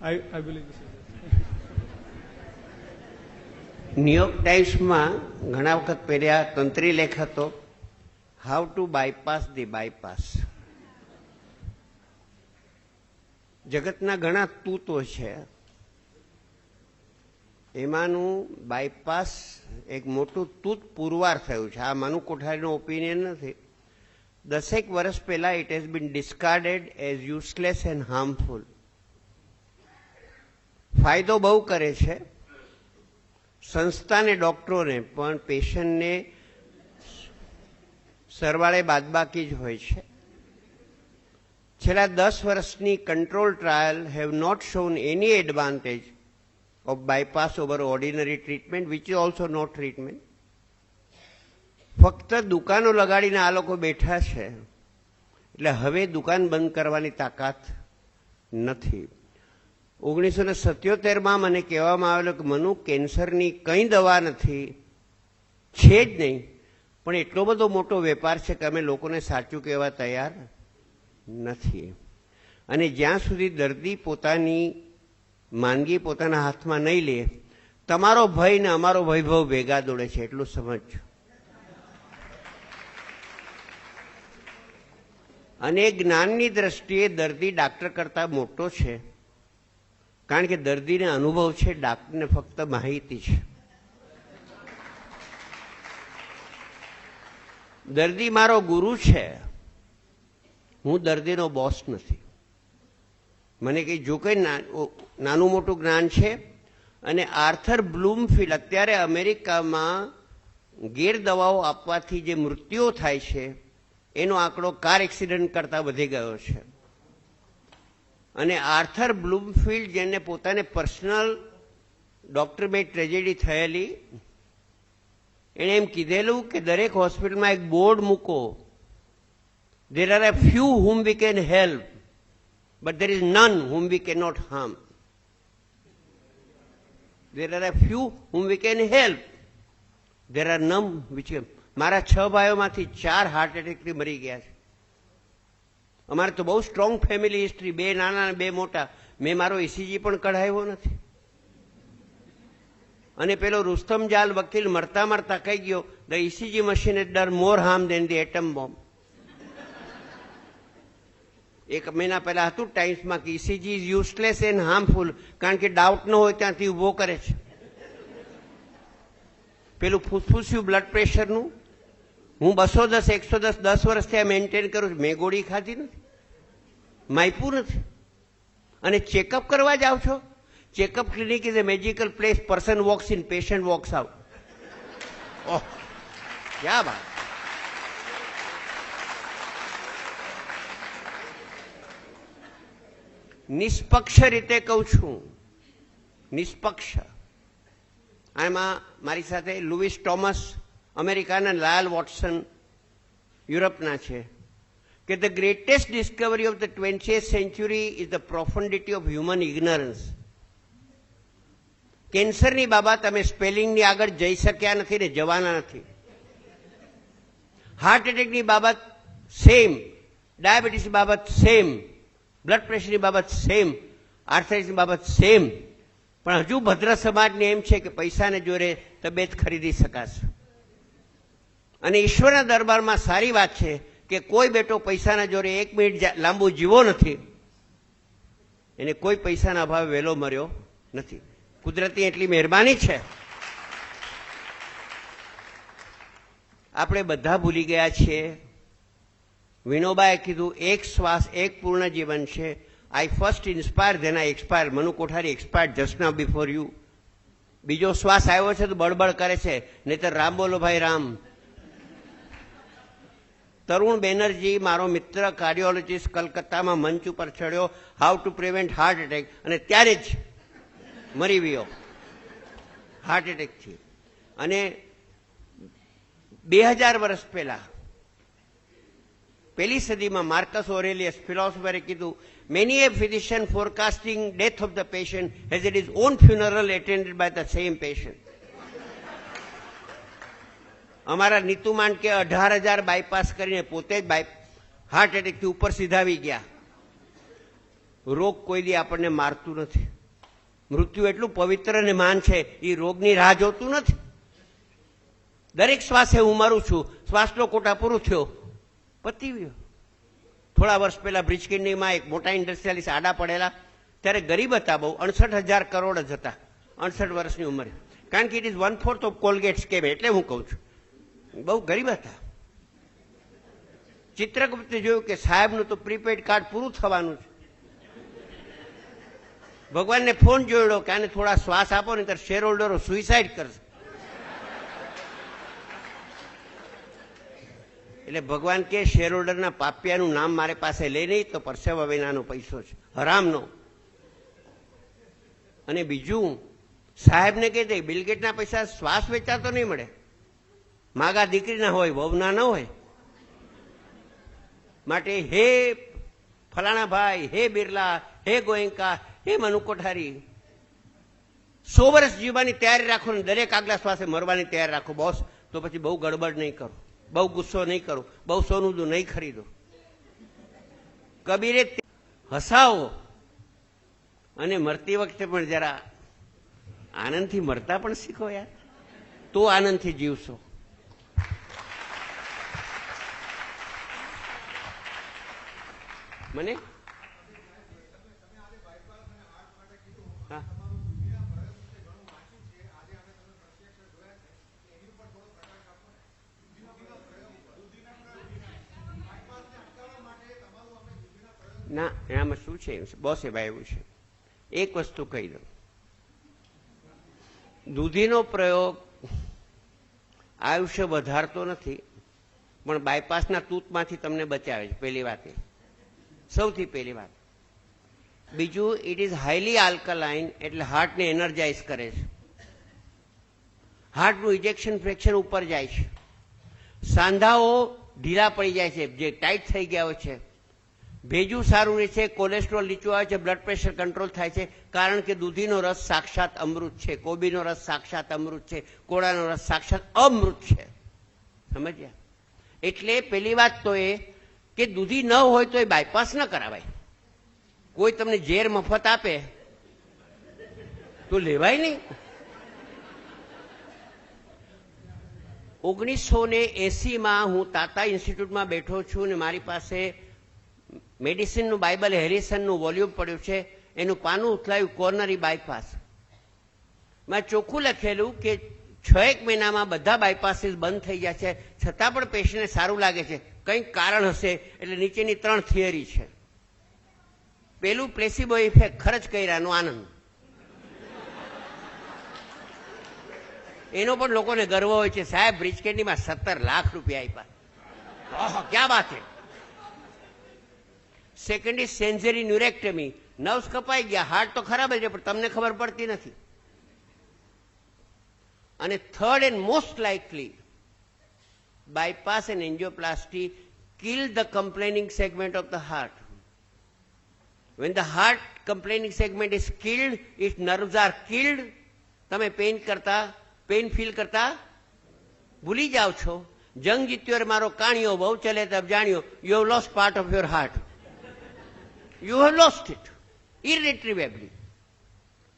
I, I believe this is New York ટાઈમ્સમાં ઘણા વખત પહેર્યા તંત્રી લેખ હતો how to bypass the bypass જગતના ઘણા તૂતો છે. એમાંનું બાયપાસ એક મોટું તૂત પુરવાર થયું છે. આ માનું કોઠારીનો ઓપિનિયન નથી. દસેક વર્ષ પહેલા it has been discarded as useless and harmful ફાયદો બહુ કરે છે. સંસ્થાને, ડોક્ટરોને, પણ પેશન્ટને સરવાળે બાદબાકી જ હોય છે. છેલ્લા દસ વર્ષની control trial have not shown any advantage of bypass over ordinary treatment which is also not treatment ફક્ત દુકાનો લગાડીને આ લોકો બેઠા છે. એટલે હવે દુકાન બંધ કરવાની તાકાત નથી. ઓગણીસો ને સત્યોતેરમાં મને કહેવામાં આવેલું કે મનુ, કેન્સરની કંઈ દવા નથી, છે જ નહીં, પણ એટલો બધો મોટો વેપાર છે કે અમે લોકોને સાચું કહેવા તૈયાર નથી. અને જ્યાં સુધી દર્દી પોતાની માંદગી પોતાના હાથમાં નહીં લે, તમારો ભય ને અમારો વૈભવ ભેગા દોડે છે, એટલું સમજો અને જ્ઞાનની દ્રષ્ટિએ દર્દી ડાક્ટર કરતા મોટો છે. કારણ કે દર્દીને અનુભવ છે, ડાક્ટરને ફક્ત માહિતી છે. દર્દી મારો ગુરુ છે. હું દર્દીનો બોસ નથી. મને કંઈ જો કંઈ નાનું મોટું જ્ઞાન છે અને આર્થર બ્લૂમફિલ્ડ અત્યારે અમેરિકામાં ગેરદવાઓ આપવાથી જે મૃત્યુઓ થાય છે, એનો આંકડો કાર એક્સિડન્ટ કરતાં વધી ગયો છે. અને આર્થર બ્લૂમફિલ્ડ જેને પોતાને પર્સનલ ડોક્ટર બે ટ્રેજેડી થયેલી એણે એમ કીધેલું કે દરેક હોસ્પિટલમાં એક બોર્ડ મૂકો there are a few whom we can help but there is none whom we cannot harm there are a few whom we can help there are none which can મારા છ ભાઈઓમાંથી ચાર હાર્ટ એટેકથી મરી ગયા છે અમારે તો બહુ સ્ટ્રોંગ ફેમિલી હિસ્ટ્રી બે નાના બે મોટા. મેં મારો ઈસીજી પણ કઢાવ્યો નથી. અને પેલો રુસ્તમ જાલ વકીલ મરતા મરતા કહી ગયો ધ ઈસીજી મશીન ઇઝ ડર more harm than the atom bomb એક મહિના પહેલા હતું ટાઈમ્સમાં કે ECG is useless and harmful કારણ કે ડાઉટ ન હોય ત્યાંથી ઊભો કરે છે. પેલું ફૂસફૂસ્યું બ્લડ પ્રેશરનું હું બસો દસ, એકસો દસ દસ વર્ષથી આ મેન્ટેન કરું છું. મેં ગોળી ખાધી નથી. માયપું નથી. અને ચેકઅપ કરવા જાઓ છો? Checkup clinic is a magical place person walks in patient walks out oh, ક્યાં નિષ્પક્ષ રીતે કહું છું. નિષ્પક્ષ. આમાં મારી સાથે લુવિસ ટોમસ અમેરિકાના લાલ વોટસન યુરોપના છે, કે the greatest discovery of the twenty century is the profundity of human ignorance. કેન્સરની બાબત અમે સ્પેલિંગની આગળ જઈ શક્યા નથી ને જવાના નથી. હાર્ટ એટેકની બાબત સેમ, ડાયાબિટીસની બાબત સેમ, બ્લડ પ્રેશરની બાબત સેમ, આર્થરાઇટિસની બાબત સેમ. પણ હજુ ભદ્ર સમાજને એમ છે કે પૈસાને જોરે તબિયત ખરીદી શકાશે. અને ઈશ્વરના દરબારમાં સારી વાત છે કે કોઈ બેટો પૈસાના જોરે એક મિનિટ લાંબુ જીવો નથી. એને કોઈ પૈસાના અભાવે વહેલો મર્યો નથી. કુદરતી એટલી મહેરબાની છે. આપણે બધા ભૂલી ગયા છીએ. વિનોબાએ કીધું, એક શ્વાસ, એક પૂર્ણ જીવન છે. I first inspire then I expire Manu Kothari expire just ના બિફોર યુ બીજો શ્વાસ આવ્યો છે તો બળબડ કરે છે. નહીતર, રામ બોલો ભાઈ, રામ. તરુણ બેનર્જી, મારો મિત્ર, કાર્ડિયોલોજીસ્ટ, કલકત્તામાં મંચ ઉપર ચડ્યો how to prevent heart attack અને ત્યારે જ મરી ગયો. હાર્ટ એટેકથી અને બે હજાર વર્ષ પહેલા, પહેલી સદીમાં માર્કસ ઓરેલિયસ, ફિલોસોફરે કીધું many a physician forecasting death of the patient has it is on funeral attended by the same patient અમારા નીતુ માંડકે અઢાર હજાર બાયપાસ કરીને પોતે જ બાય હાર્ટ એટેકથી ઉપર સીધાવી ગયા. રોગ કોઈ દી આપણને મારતું નથી. મૃત્યુ એટલું પવિત્ર અને માન છે એ રોગની રાહ જોતું નથી. દરેક શ્વાસે હું મરું છું, શ્વાસનો કોટા પૂરું થયો, પતી ગયો. થોડા વર્ષ પહેલા બ્રિજકિંડીમાં એક મોટા ઇન્ડસ્ટ્રીયાલિસ્ટ આડા પડેલા, ત્યારે ગરીબ હતા બહુ અડસઠ હજાર કરોડ જ હતા અડસઠ વર્ષની ઉંમરે. કારણ કે it is one fourth of Colgate scam એટલે હું કહું છું. બહુ ગરીબ હતા. ચિત્રગુપ્તે જોયું કે સાહેબનું તો પ્રીપેડ કાર્ડ પૂરું થવાનું છે. ભગવાનને ફોન જોડ્યો કે આને થોડા શ્વાસ આપો ને ત્યારે શેર હોલ્ડરો સુઇસાઇડ કરશે. એટલે ભગવાન કે શેર હોલ્ડરના પાપિયાનું નામ મારે પાસે લઈ નહીં, તો પરસેવા વિનાનો પૈસો છે. હરામનો. અને બીજું, સાહેબને કહી દે બિલગેટના પૈસા શ્વાસ વેચાતો નહીં મળે. માગા દીકરીના હોય, વહુના ન હોય. માટે હે ફલાણા ભાઈ, હે બિરલા, હે ગોયંકા, હે મનુ કોઠારી, સો વર્ષ જીવવાની તૈયારી રાખો ને દરેક આગલા શ્વાસે મરવાની તૈયારી રાખો, બોસ. તો પછી બહુ ગડબડ નહીં કરો, બહુ ગુસ્સો નહીં કરો, બહુ સોનું નહીં ખરીદો. કબીરે હસાવો અને મરતી વખતે પણ જરા આનંદથી મરતા પણ શીખો યાર. તો આનંદથી જીવશો. મને? ના, એનામાં શું છે? બોસે ભાઈ એવું છે. એક વસ્તુ કહી દઉં. દૂધીનો પ્રયોગ આયુષ્ય વધારતો નથી, પણ બાયપાસના તૂતમાંથી તમને બચાવે છે. પહેલી વાત એ. સૌથી પહેલી વાત. બીજું ઇટ ઇઝ હાઈલી આલ્કલાઇન એટલે હાર્ટને એનર્જાઇઝ કરે છે. હાર્ટનું ઇજેક્શન ફ્રેક્શન ઉપર જાય છે. સાંધાઓ ઢીલા પડી જાય છે, જે ટાઈટ થઈ ગયા હોય છે. ભેજું સારું રહે છે કોલેસ્ટ્રોલ નીચું આવે છે બ્લડ પ્રેશર કંટ્રોલ થાય છે, કારણ કે દૂધીનો રસ સાક્ષાત અમૃત છે, કોબીનો રસ સાક્ષાત અમૃત છે, કોળાનો રસ સાક્ષાત અમૃત છે. સમજ્યા? એટલે પહેલી વાત તો એ કે દૂધી ન હોય તો એ બાયપાસ ન કરાવાય. કોઈ તમને ઝેર મફત આપે, તો લેવાય નહીં. ઓગણીસો ને એસીમાં હું તાતા ઇન્સ્ટિટ્યૂટમાં બેઠો છું ને મારી પાસે મેડિસિનનું બાઇબલ, હેરિસનનું વોલ્યુમ પડ્યું છે, એનું પાનું ઉથલાયું, કોર્નરી બાયપાસ મેં ચોખ્ખું લખેલું કે છ એક મહિનામાં બધા બાયપાસીસ બંધ થઈ ગયા છે, છતાં પણ પેશન્ટને સારું લાગે છે. કંઈક કારણ હશે, એટલે નીચેની ત્રણ થિયરી છે. પેલું પ્લેસિબો ઇફેક્ટ ખર્ચ કર્યાનો આનંદ. એનો પણ લોકોને ગર્વ હોય છે, સાહેબ બ્રિજકેન્ડીમાં સત્તર લાખ રૂપિયા આપ્યા. ક્યાં વાત છે? Second is sensory neurectomy nerves કપાઈ ગયા હાર્ટ તો ખરાબ જ છે, પણ તમને ખબર પડતી નથી. અને third and most likely bypass and angioplasty kill the complaining segment of the heart. When the heart complaining segment is killed, its nerves are killed. તમે પેઇન કરતા પેઇન ફીલ કરતા ભૂલી જાઓ છો જંગ જીત્યો મારો કાણિયો બહુ ચલે તબ જાણ્યો you have lost part of your heart you have lost it irretrievably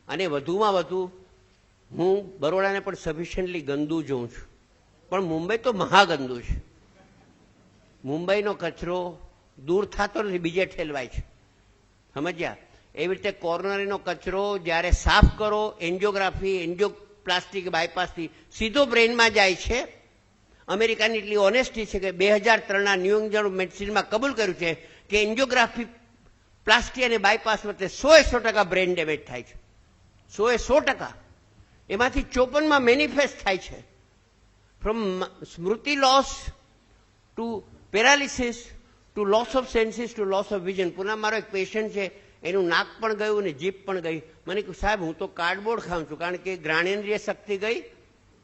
અને વધુમાં વધુ હું બરોડાને પણ સફિશિયન્ટલી ગંદુ જોઉં છું પણ મુંબઈ તો મહાગંદુ છે. મુંબઈનો કચરો દૂર થતો નથી, બીજે ઠેલવાય છે. સમજ્યા? એવી રીતે કોર્નરીનો કચરો જ્યારે સાફ કરો, એન્જિયોગ્રાફી એન્જિયો પ્લાસ્ટિક બાયપાસથી સીધો બ્રેનમાં જાય છે. અમેરિકાની એટલી ઓનેસ્ટી છે કે બે હજાર ત્રણના ન્યૂ મેડિસિનમાં કબૂલ કર્યું છે કે એન્જિયોગ્રાફી પ્લાસ્ટિક અને બાયપાસ વચ્ચે સો એ સો ટકા બ્રેન ડેમેજ થાય છે. સો એ સો ટકા. એમાંથી ચોપનમાં મેનિફેસ્ટ થાય છે. From smruti loss to paralysis, to loss of senses, to loss of vision. Pune મારો એક પેશન્ટ છે, એનું નાક પણ ગયું ને જીભ પણ ગઈ. મને કહ્યું, સાહેબ, હું તો કાર્ડબોર્ડ ખાઉં છું, કારણ કે જ્ઞાનેન્દ્રિય શક્તિ ગઈ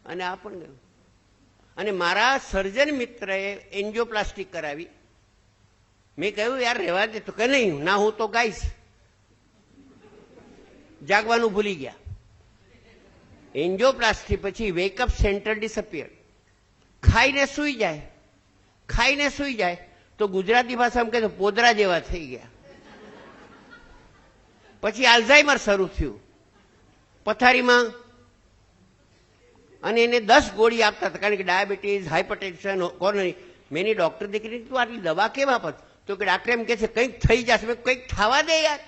અને આ પણ ગયું. અને મારા સર્જન મિત્રએ એન્જિયોપ્લાસ્ટિક કરાવી. મેં કહ્યું, યાર, રહેવા દે. તો કે, નહીં, ના, હું તો ગાઈશ. જાગવાનું ભૂલી ગયા. એન્જિયોપ્લાસ્ટી પછી વેકઅપ સેન્ટર ડિસઅપિયર ખાઈને સૂઈ જાય. ખાઈને સૂઈ જાય. તો ગુજરાતી ભાષામાં કહે તો પોદરા જેવા થઈ ગયા. પછી આલ્ઝાઇમર શરૂ થયું. પથારીમાં અને એને દસ ગોળી આપતા હતા. કારણ કે ડાયાબિટીસ હાઇપરટેન્શન કોરોનરી. મેં એની ડોક્ટર દીકરી તું આટલી દવા કેમ આપત તો કે ડાક્ટર એમ કે છે, કંઈક થઈ જશે. કંઈક થવા દે યાર.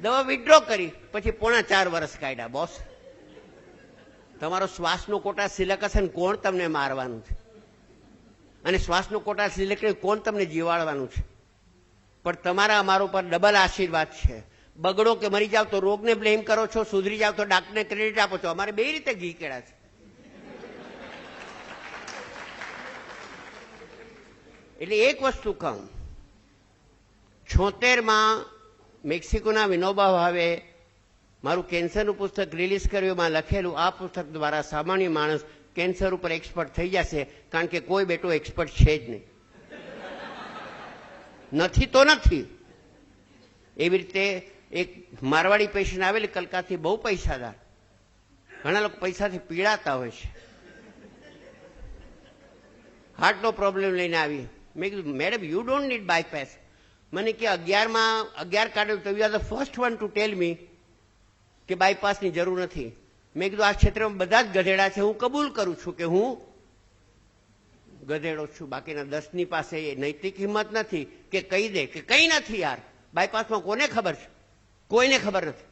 દવા વિડ્રો કરી. પછી પોણા ચાર વર્ષ કાઢ્યા બોસ તમારો શ્વાસનો કોટા સિલક હશે ને કોણ તમને મારવાનું છે? અને શ્વાસનો કોટા સિલેક્ટ કોણ તમને જીવાડવાનું છે? પણ તમારા, અમારો પર ડબલ આશીર્વાદ છે. બગડો કે મરી જાવ તો રોગને બ્લેમ કરો છો, સુધરી જાવ તો ડાક્ટરને ક્રેડિટ આપો છો. અમારે બે રીતે ઘી કેળા છે. એટલે એક વસ્તુ કહું. છોતેરમાં મેક્સિકોના વિનોબા ભાવે મારું કેન્સરનું પુસ્તક રિલીઝ કર્યું, એમાં લખેલું, આ પુસ્તક દ્વારા સામાન્ય માણસ કેન્સર ઉપર એક્સપર્ટ થઈ જશે, કારણ કે કોઈ બેટો એક્સપર્ટ છે જ નહીં. નથી તો નથી. એવી રીતે એક મારવાડી પેશન્ટ આવેલી, કલકાથી બહુ પૈસાદાર. ઘણા લોકો પૈસાથી પીડાતા હોય છે. હાર્ટનો પ્રોબ્લેમ લઈને આવી. મેં કીધું, madam you don't need bypass મને કે, અગિયારમાં, અગિયાર કાઢ્યું તો you are the first one to tell me કે બાયપાસની જરૂર નથી. મેં કીધું, આ ક્ષેત્રમાં બધા જ ગધેડા છે. હું કબૂલ કરું છું કે હું ગધેડો છું. બાકીના દસની પાસે એ નૈતિક હિંમત નથી કે કહી દે કે કંઈ નથી યાર. બાયપાસમાં કોને ખબર છે? કોઈને ખબર નથી.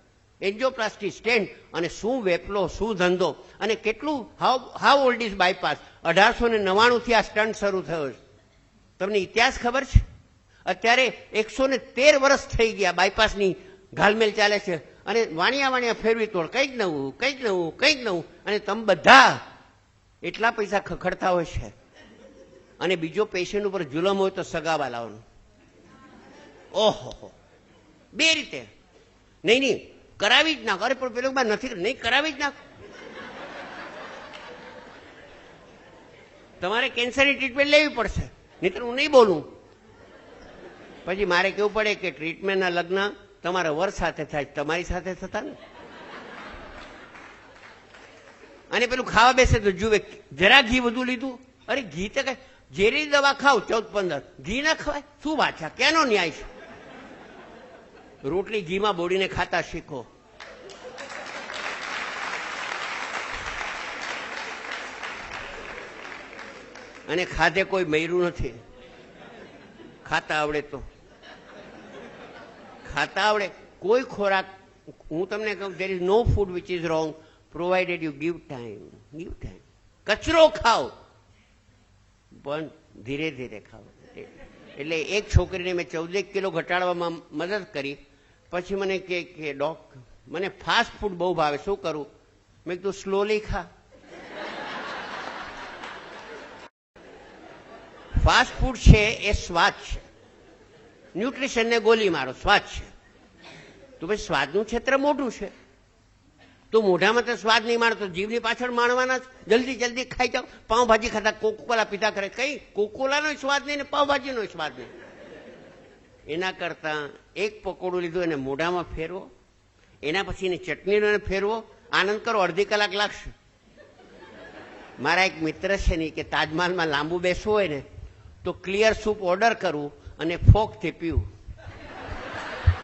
એન્જિયોપ્લાસ્ટી સ્ટેન્ડ અને શું વેપલો, શું ધંધો અને કેટલું how how old is bypass અઢારસો ને નવ્વાણુંથી આ સ્ટન્ટ શરૂ થયો છે. તમને ઇતિહાસ ખબર છે? અત્યારે એકસો ને તેર વર્ષ થઈ ગયા. બાયપાસની ઘાલમેલ ચાલે છે. અને વાણિયા વાણિયા ફેરવી તોડ કંઈક નવું કંઈક નવું કંઈક નવું. અને તમે બધા એટલા પૈસા ખખડતા હોય છે. અને બીજો પેશન્ટ ઉપર જુલમ હોય તો સગાવા લાવવાનું. ઓહો બે રીતે. નહીં નહીં. કરાવી જ નાખ. અરે, પણ પેલો નથી નહીં, કરાવી જ નાખ. તમારે કેન્સરની ટ્રીટમેન્ટ લેવી પડશે. નહીતર હું નહીં બોલું. પછી મારે કેવું પડે કે ટ્રીટમેન્ટના લગ્ન તમારા વર સાથે થાય, તમારી સાથે થતા ને? અને પેલું ખાવા બેસે તો જુએ, જરા ઘી વધુ લીધું. અરે ઘી તો કઈ ઝેરી દવા ખાવ, ચૌદ પંદર. ઘી ના ખવાય? શું વાત છે? કેનો ન્યાય છે? રોટલી ઘીમાં બોડીને ખાતા શીખો. અને ખાધે કોઈ મર્યું નથી. ખાતા આવડે તો. ખાતા આવડે. કોઈ ખોરાક, હું તમને કહું there is no food which is wrong provided you give time give time કચરો ખાઓ. પણ ધીરે ધીરે ખાઓ. એટલે એક છોકરીને મેં ચૌદેક કિલો ઘટાડવામાં મદદ કરી. પછી મને કે કે ડોક, મને ફાસ્ટ ફૂડ બહુ ભાવે, શું કરું? મેં કીધું સ્લોલી ખા. ફાસ્ટ ફૂડ છે, એ સ્વાદ છે. ન્યુટ્રિશનને ગોલી મારો, સ્વાદ છે. તો ભાઈ સ્વાદનું ક્ષેત્ર મોટું છે. તો મોઢામાં તો સ્વાદ નહીં માણતો જીભની પાછળ માણવાના. જલ્દી જલ્દી ખાઈ જાઓ. પાઉંભાજી ખાતા કોકોલા પીતા કરે. કઈ? કોકોલાનો સ્વાદ નહીં ને પાઉંભાજીનો સ્વાદ નહીં. એના કરતા એક પકોડું લીધું એને મોઢામાં ફેરવો. એના પછી એની ચટણીનો એને ફેરવો. આનંદ કરો, અડધી કલાક લાગશે. મારા એક મિત્ર છે ને કે તાજમહાલમાં લાંબુ બેસવું હોય ને, તો ક્લિયર સૂપ ઓર્ડર કરવું અને ફોકથી પીવું.